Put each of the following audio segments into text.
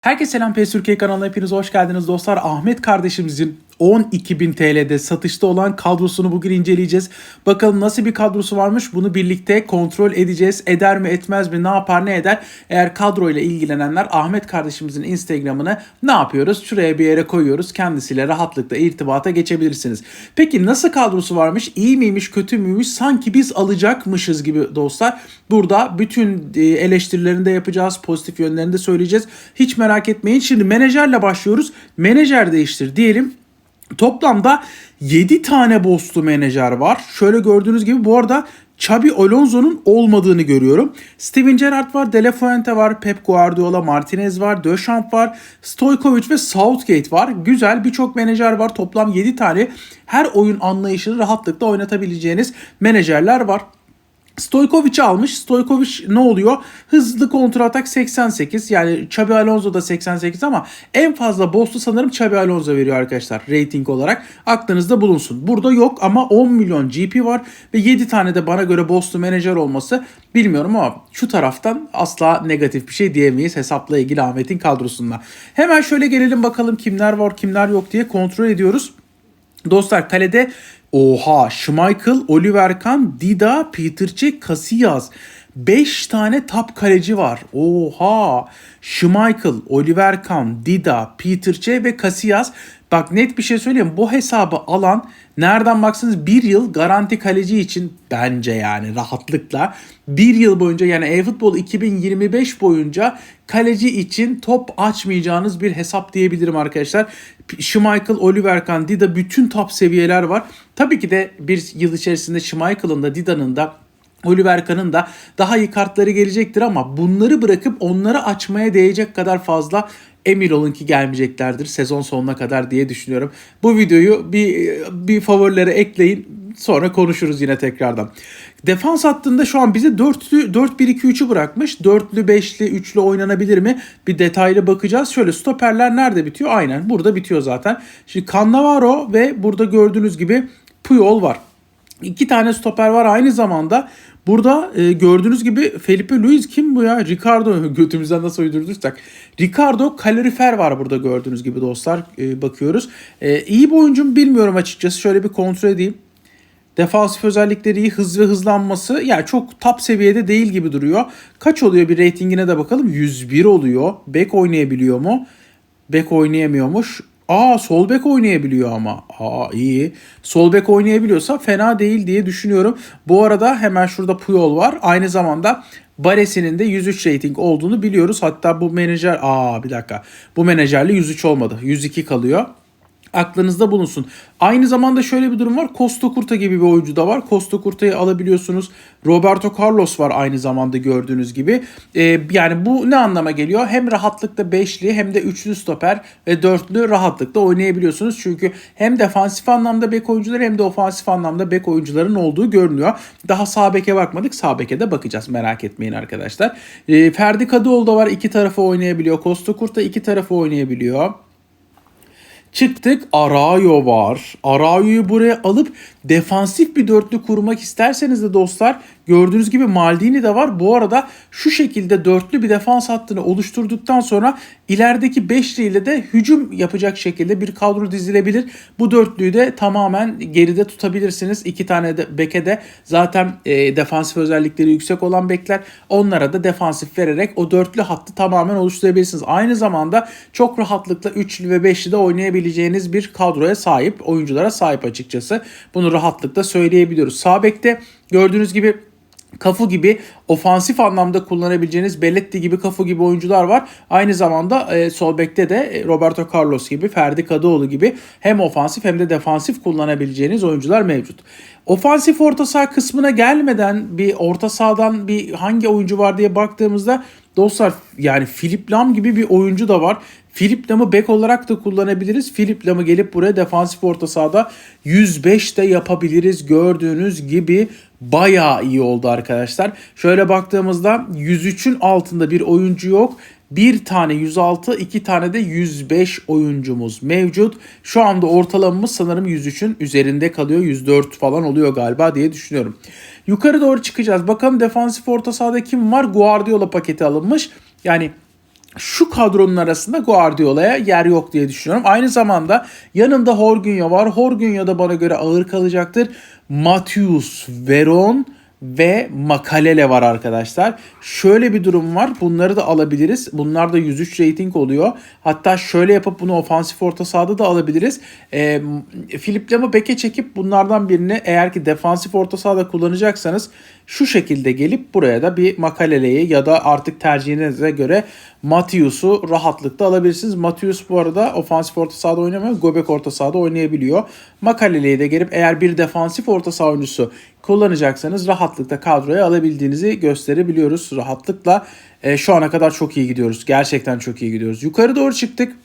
Herkese selam PES Türkiye kanalına hepiniz hoş geldiniz dostlar. Ahmet kardeşimizin 12.000 TL'de satışta olan kadrosunu bugün inceleyeceğiz. Bakalım nasıl bir kadrosu varmış bunu birlikte kontrol edeceğiz. Eder mi etmez mi ne yapar ne eder. Eğer kadroyla ilgilenenler Ahmet kardeşimizin Instagram'ını ne yapıyoruz? Şuraya bir yere koyuyoruz. Kendisiyle rahatlıkla irtibata geçebilirsiniz. Peki nasıl kadrosu varmış? İyi miymiş kötü müymüş? Sanki biz alacakmışız gibi dostlar. Burada bütün e, eleştirilerini de yapacağız. Pozitif yönlerini de söyleyeceğiz. Hiç merak etmeyin. Şimdi menajerle başlıyoruz. Menajer değiştir diyelim. Toplamda 7 tane bosslu menajer var. Şöyle gördüğünüz gibi bu arada Xabi Alonso'nun olmadığını görüyorum. Steven Gerrard var, De La Fuente var, Pep Guardiola, Martinez var, Deschamps var, Stojkovic ve Southgate var. Güzel birçok menajer var. Toplam 7 tane her oyun anlayışını rahatlıkla oynatabileceğiniz menajerler var. Stojkovic'i almış. Stojkovic ne oluyor? Hızlı kontratak 88. Yani Xabi Alonso da 88 ama en fazla boss'u sanırım Xabi Alonso veriyor arkadaşlar rating olarak. Aklınızda bulunsun. Burada yok ama 10 milyon GP var ve 7 tane de bana göre boss'lu menajer olması bilmiyorum ama şu taraftan asla negatif bir şey diyemeyiz hesapla ilgili Ahmet'in kadrosunda. Hemen şöyle gelelim bakalım kimler var kimler yok diye kontrol ediyoruz. Dostlar kalede oha Schmeichel, Oliver Kahn, Dida, Peter Cech, Casillas. 5 tane top kaleci var. Oha. Schmeichel, Oliver Kahn, Dida, Peter Cech ve Casillas. Bak net bir şey söyleyeyim. Bu hesabı alan nereden baksanız bir yıl garanti kaleci için bence yani rahatlıkla bir yıl boyunca yani eFootball 2025 boyunca kaleci için top açmayacağınız bir hesap diyebilirim arkadaşlar. Schmeichel, Oliver Kahn, Dida bütün top seviyeler var. Tabii ki de bir yıl içerisinde Schmeichel'ın da Dida'nın da Oliver Kahn'ın da daha iyi kartları gelecektir ama bunları bırakıp onları açmaya değecek kadar fazla emin olun ki gelmeyeceklerdir sezon sonuna kadar diye düşünüyorum. Bu videoyu bir bir favorilere ekleyin sonra konuşuruz yine tekrardan. Defans hattında şu an bize 4'lü 4-1-2-3'ü bırakmış. 4'lü 5'li 3'lü oynanabilir mi? Bir detaylı bakacağız. Şöyle stoperler nerede bitiyor? Aynen burada bitiyor zaten. Şimdi Cannavaro ve burada gördüğünüz gibi Puyol var. İki tane stoper var aynı zamanda. Burada e, gördüğünüz gibi Felipe Luis kim bu ya? Ricardo götümüzden nasıl uydurduysak. Ricardo kalorifer var burada gördüğünüz gibi dostlar. E, bakıyoruz. E, iyi bir oyuncu mu bilmiyorum açıkçası. Şöyle bir kontrol edeyim. Defansif özellikleri iyi, hız ve hızlanması yani çok top seviyede değil gibi duruyor. Kaç oluyor bir reytingine de bakalım. 101 oluyor. Bek oynayabiliyor mu? Bek oynayamıyormuş. Aa sol bek oynayabiliyor ama. Aa iyi. Sol bek oynayabiliyorsa fena değil diye düşünüyorum. Bu arada hemen şurada Puyol var. Aynı zamanda Baresi'nin de 103 rating olduğunu biliyoruz. Hatta bu menajer aa bir dakika. Bu menajerle 103 olmadı. 102 kalıyor aklınızda bulunsun. Aynı zamanda şöyle bir durum var. Costa Curta gibi bir oyuncu da var. Costa Curta'yı alabiliyorsunuz. Roberto Carlos var aynı zamanda gördüğünüz gibi. Ee, yani bu ne anlama geliyor? Hem rahatlıkla beşli hem de üçlü stoper ve dörtlü rahatlıkla oynayabiliyorsunuz. Çünkü hem defansif anlamda bek oyuncuları hem de ofansif anlamda bek oyuncuların olduğu görünüyor. Daha sağ beke bakmadık. Sağ beke de bakacağız. Merak etmeyin arkadaşlar. Ee, Ferdi Kadıoğlu da var. iki tarafı oynayabiliyor. Costa Curta iki tarafı oynayabiliyor. Çıktık Arayo var. Arayo'yu buraya alıp defansif bir dörtlü kurmak isterseniz de dostlar gördüğünüz gibi Maldini de var. Bu arada şu şekilde dörtlü bir defans hattını oluşturduktan sonra ilerideki beşli ile de hücum yapacak şekilde bir kadro dizilebilir. Bu dörtlüyü de tamamen geride tutabilirsiniz. İki tane de beke de zaten e, defansif özellikleri yüksek olan bekler. Onlara da defansif vererek o dörtlü hattı tamamen oluşturabilirsiniz. Aynı zamanda çok rahatlıkla üçlü ve beşli de oynayabileceğiniz bir kadroya sahip, oyunculara sahip açıkçası. Bunu rahatlıkla söyleyebiliyoruz. Sağ bekte gördüğünüz gibi Kafu gibi ofansif anlamda kullanabileceğiniz Belletti gibi Kafu gibi oyuncular var. Aynı zamanda e, sol bekte de e, Roberto Carlos gibi, Ferdi Kadıoğlu gibi hem ofansif hem de defansif kullanabileceğiniz oyuncular mevcut. Ofansif orta saha kısmına gelmeden bir orta sahadan bir hangi oyuncu var diye baktığımızda dostlar yani Philip Lam gibi bir oyuncu da var. Philip Lam'ı bek olarak da kullanabiliriz. Philip Lam'ı gelip buraya defansif orta sahada 105 de yapabiliriz. Gördüğünüz gibi bayağı iyi oldu arkadaşlar. Şöyle baktığımızda 103'ün altında bir oyuncu yok. Bir tane 106, iki tane de 105 oyuncumuz mevcut. Şu anda ortalamamız sanırım 103'ün üzerinde kalıyor. 104 falan oluyor galiba diye düşünüyorum. Yukarı doğru çıkacağız. Bakalım defansif orta sahada kim var? Guardiola paketi alınmış. Yani şu kadronun arasında Guardiola'ya yer yok diye düşünüyorum. Aynı zamanda yanında Jorginho var. Jorginho da bana göre ağır kalacaktır. Matius Veron ve Makalele var arkadaşlar. Şöyle bir durum var. Bunları da alabiliriz. Bunlar da 103 rating oluyor. Hatta şöyle yapıp bunu ofansif orta sahada da alabiliriz. E, Philip Lam'ı beke çekip bunlardan birini eğer ki defansif orta sahada kullanacaksanız şu şekilde gelip buraya da bir Makalele'yi ya da artık tercihinize göre Matius'u rahatlıkla alabilirsiniz. Matius bu arada ofansif orta sahada oynamıyor. Gobek orta sahada oynayabiliyor. Makalele'yi de gelip eğer bir defansif orta saha oyuncusu kullanacaksanız rahatlıkla kadroya alabildiğinizi gösterebiliyoruz. Rahatlıkla e, şu ana kadar çok iyi gidiyoruz. Gerçekten çok iyi gidiyoruz. Yukarı doğru çıktık.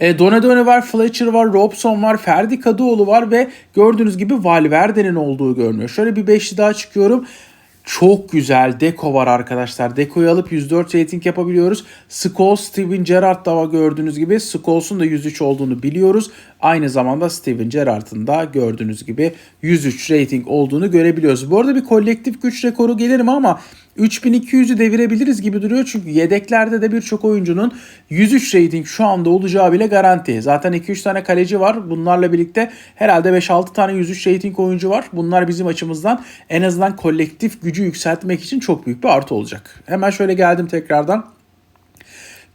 E, Donadoni var, Fletcher var, Robson var, Ferdi Kadıoğlu var ve gördüğünüz gibi Valverde'nin olduğu görünüyor. Şöyle bir beşli daha çıkıyorum. Çok güzel Deko var arkadaşlar. Deko'yu alıp 104 rating yapabiliyoruz. Scholes, Steven Gerrard da gördüğünüz gibi. Scholes'un da 103 olduğunu biliyoruz. Aynı zamanda Steven Gerrard'ın da gördüğünüz gibi 103 rating olduğunu görebiliyoruz. Bu arada bir kolektif güç rekoru gelir mi ama 3200'ü devirebiliriz gibi duruyor çünkü yedeklerde de birçok oyuncunun 103 rating şu anda olacağı bile garanti. Zaten 2-3 tane kaleci var. Bunlarla birlikte herhalde 5-6 tane 103 rating oyuncu var. Bunlar bizim açımızdan en azından kolektif gücü yükseltmek için çok büyük bir artı olacak. Hemen şöyle geldim tekrardan.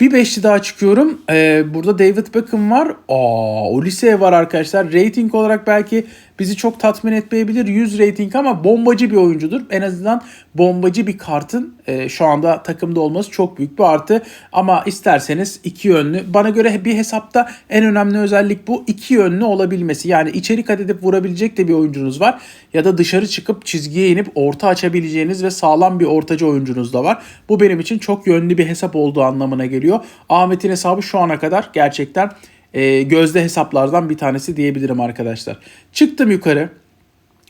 Bir beşli daha çıkıyorum. Ee, burada David Beckham var. Aa, Olise var arkadaşlar. Rating olarak belki bizi çok tatmin etmeyebilir. 100 rating ama bombacı bir oyuncudur. En azından bombacı bir kartın e, şu anda takımda olması çok büyük bir artı. Ama isterseniz iki yönlü. Bana göre bir hesapta en önemli özellik bu. iki yönlü olabilmesi. Yani içeri kat edip vurabilecek de bir oyuncunuz var. Ya da dışarı çıkıp çizgiye inip orta açabileceğiniz ve sağlam bir ortacı oyuncunuz da var. Bu benim için çok yönlü bir hesap olduğu anlamına geliyor. Ahmet'in hesabı şu ana kadar gerçekten e, gözde hesaplardan bir tanesi diyebilirim arkadaşlar. Çıktım yukarı.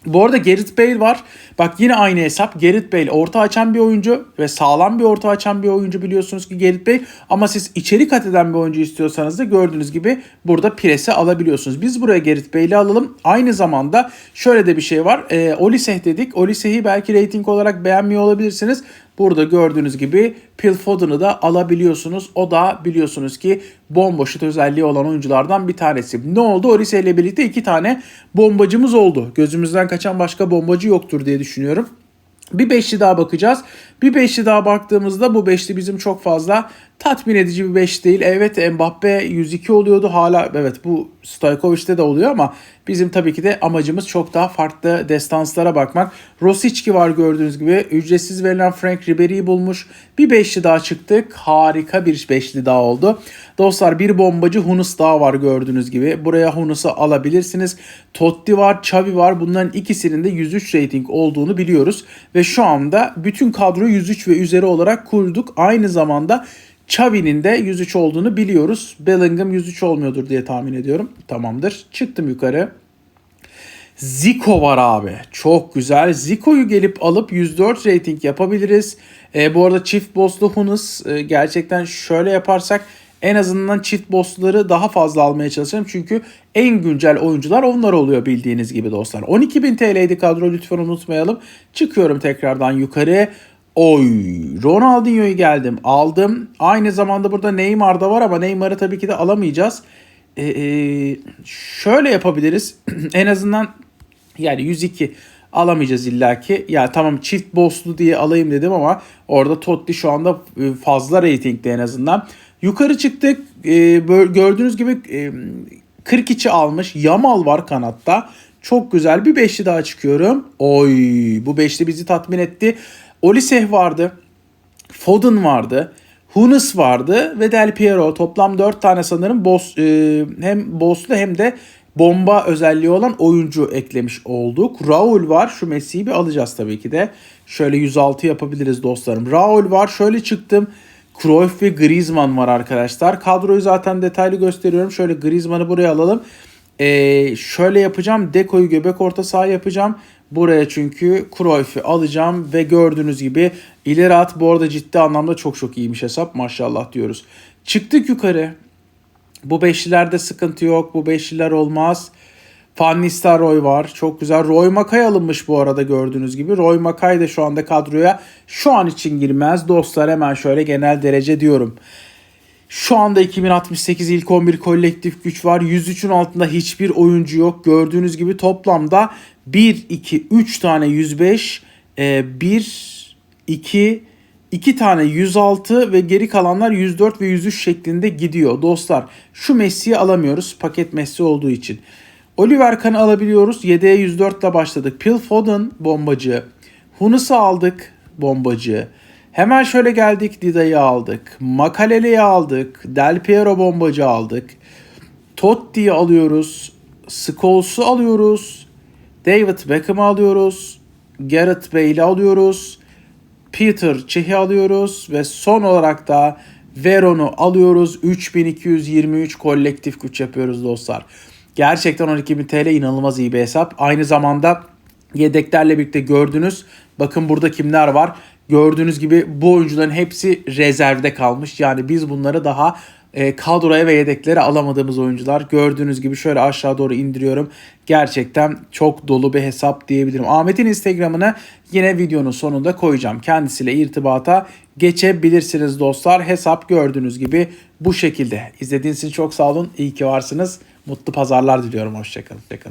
Bu arada Gerrit Bale var. Bak yine aynı hesap. Gerrit Bale orta açan bir oyuncu ve sağlam bir orta açan bir oyuncu biliyorsunuz ki Gerrit Bale. Ama siz içeri kat eden bir oyuncu istiyorsanız da gördüğünüz gibi burada presi alabiliyorsunuz. Biz buraya Gerrit Bale'i alalım. Aynı zamanda şöyle de bir şey var. E, Oliseh dedik. Oliseh'i belki rating olarak beğenmiyor olabilirsiniz. Burada gördüğünüz gibi Phil Foden'ı da alabiliyorsunuz. O da biliyorsunuz ki bomba şut özelliği olan oyunculardan bir tanesi. Ne oldu? Orise ile birlikte iki tane bombacımız oldu. Gözümüzden kaçan başka bombacı yoktur diye düşünüyorum. Bir beşli daha bakacağız. Bir beşli daha baktığımızda bu beşli bizim çok fazla tatmin edici bir beş değil. Evet Mbappe 102 oluyordu hala evet bu Stojkovic'te de oluyor ama bizim tabii ki de amacımız çok daha farklı destanslara bakmak. Rosicki var gördüğünüz gibi ücretsiz verilen Frank Ribery'i bulmuş. Bir beşli daha çıktık. Harika bir beşli daha oldu. Dostlar bir bombacı Hunus daha var gördüğünüz gibi. Buraya Hunus'u alabilirsiniz. Totti var, Xavi var. Bunların ikisinin de 103 rating olduğunu biliyoruz. Ve şu anda bütün kadro 103 ve üzeri olarak kurduk. Aynı zamanda Xavi'nin de 103 olduğunu biliyoruz. Bellingham 103 olmuyordur diye tahmin ediyorum. Tamamdır. Çıktım yukarı. Zico var abi. Çok güzel. Zico'yu gelip alıp 104 rating yapabiliriz. E, bu arada çift bosslu Hunus e, gerçekten şöyle yaparsak en azından çift bossları daha fazla almaya çalışıyorum. Çünkü en güncel oyuncular onlar oluyor bildiğiniz gibi dostlar. 12.000 TL'ydi kadro lütfen unutmayalım. Çıkıyorum tekrardan yukarı. Oy Ronaldinho'yu geldim aldım. Aynı zamanda burada Neymar da var ama Neymar'ı tabii ki de alamayacağız. Ee, e, şöyle yapabiliriz. en azından yani 102 alamayacağız illaki. Ya tamam çift bosslu diye alayım dedim ama orada Totti şu anda e, fazla ratingde en azından. Yukarı çıktık. E, gördüğünüz gibi e, 42 almış. Yamal var kanatta. Çok güzel bir beşli daha çıkıyorum. Oy bu beşli bizi tatmin etti. Oliseh vardı. Foden vardı. Hunis vardı ve Del Piero toplam 4 tane sanırım boss, e, hem bosslu hem de bomba özelliği olan oyuncu eklemiş olduk. Raul var. Şu Messi'yi bir alacağız tabii ki de. Şöyle 106 yapabiliriz dostlarım. Raul var. Şöyle çıktım. Cruyff ve Griezmann var arkadaşlar. Kadroyu zaten detaylı gösteriyorum. Şöyle Griezmann'ı buraya alalım. Ee, şöyle yapacağım. Deko'yu göbek orta saha yapacağım. Buraya çünkü Cruyff'i alacağım ve gördüğünüz gibi ileri at bu arada ciddi anlamda çok çok iyiymiş hesap maşallah diyoruz. Çıktık yukarı. Bu beşlilerde sıkıntı yok. Bu beşliler olmaz. Van Nistelrooy var. Çok güzel. Roy Makay alınmış bu arada gördüğünüz gibi. Roy Makay da şu anda kadroya şu an için girmez. Dostlar hemen şöyle genel derece diyorum. Şu anda 2068 ilk 11 kolektif güç var. 103'ün altında hiçbir oyuncu yok. Gördüğünüz gibi toplamda 1, 2, 3 tane 105, 1, 2, 2 tane 106 ve geri kalanlar 104 ve 103 şeklinde gidiyor. Dostlar şu Messi'yi alamıyoruz paket Messi olduğu için. Oliver Kahn'ı alabiliyoruz. 7'ye 104 ile başladık. Phil Foden bombacı. Hunus'u aldık bombacı. Hemen şöyle geldik Dida'yı aldık. Makalele'yi aldık. Del Piero bombacı aldık. Totti'yi alıyoruz. Scholes'u alıyoruz. David Beckham'ı alıyoruz. Gareth Bale'i alıyoruz. Peter Çeh'i alıyoruz. Ve son olarak da Veron'u alıyoruz. 3223 kolektif güç yapıyoruz dostlar. Gerçekten 12.000 TL inanılmaz iyi bir hesap. Aynı zamanda yedeklerle birlikte gördünüz. Bakın burada kimler var. Gördüğünüz gibi bu oyuncuların hepsi rezervde kalmış. Yani biz bunları daha e, kadroya ve yedeklere alamadığımız oyuncular. Gördüğünüz gibi şöyle aşağı doğru indiriyorum. Gerçekten çok dolu bir hesap diyebilirim. Ahmet'in Instagram'ını yine videonun sonunda koyacağım. Kendisiyle irtibata geçebilirsiniz dostlar. Hesap gördüğünüz gibi bu şekilde. İzlediğiniz için çok sağ olun. İyi ki varsınız. Mutlu pazarlar diliyorum. Hoşçakalın. Hoşçakalın.